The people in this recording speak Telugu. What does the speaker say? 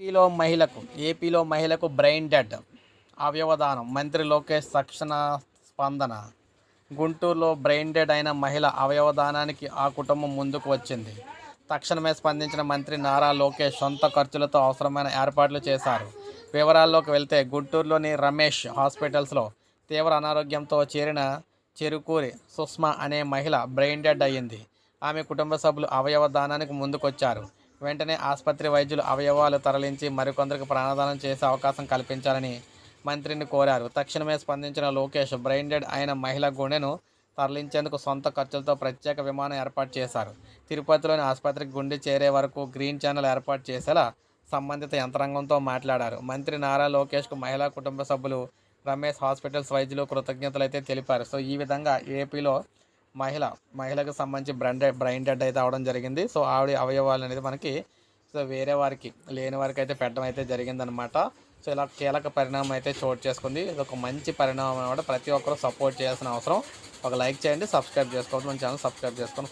ఏపీలో మహిళకు ఏపీలో మహిళకు బ్రెయిన్ డెడ్ అవయవదానం మంత్రి లోకేష్ తక్షణ స్పందన. గుంటూరులో బ్రెయిన్ డెడ్ అయిన మహిళ అవయవదానానికి ఆ కుటుంబం ముందుకు వచ్చింది. తక్షణమే స్పందించిన మంత్రి నారా లోకేష్ సొంత ఖర్చులతో అవసరమైన ఏర్పాట్లు చేశారు. వివరాల్లోకి వెళ్తే గుంటూరులోని రమేష్ హాస్పిటల్స్లో తీవ్ర అనారోగ్యంతో చేరిన చెరుకూరి సుష్మా అనే మహిళ బ్రెయిన్ డెడ్ అయ్యింది. ఆమె కుటుంబ సభ్యులు అవయవ దానానికి ముందుకొచ్చారు. వెంటనే ఆసుపత్రి వైద్యులు అవయవాలు తరలించి మరికొందరికి ప్రాణదానం చేసే అవకాశం కల్పించాలని మంత్రిని కోరారు. తక్షణమే స్పందించిన లోకేష్ బ్రెయిన్ డెడ్ అయిన మహిళ గుండెను తరలించేందుకు సొంత ఖర్చులతో ప్రత్యేక విమానం ఏర్పాటు చేశారు. తిరుపతిలోని ఆసుపత్రికి గుండె చేరే వరకు గ్రీన్ ఛానల్ ఏర్పాటు చేసేలా సంబంధిత యంత్రాంగంతో మాట్లాడారు. మంత్రి నారా లోకేష్కు మహిళా కుటుంబ సభ్యులు రమేష్ హాస్పిటల్స్ వైద్యులు కృతజ్ఞతలు అయితే తెలిపారు. సో ఈ విధంగా ఏపీలో మహిళ మహిళకు సంబంధించి బ్రెయిన్ డెడ్ బ్రెయిన్ డెడ్ అయితే అవడం జరిగింది. సో ఆవిడ అవయవాలు అనేది మనకి సో వేరే వారికి లేని వారికి అయితే పెట్టడం అయితే జరిగిందనమాట సో ఇలా కీలక పరిణామం అయితే చోటు చేసుకుంది. ఇది ఒక మంచి పరిణామం అనమాట ప్రతి ఒక్కరూ సపోర్ట్ చేయాల్సిన అవసరం. ఒక లైక్ చేయండి సబ్స్క్రైబ్ చేసుకోవద్దు. మన ఛానల్ సబ్స్క్రైబ్ చేసుకొని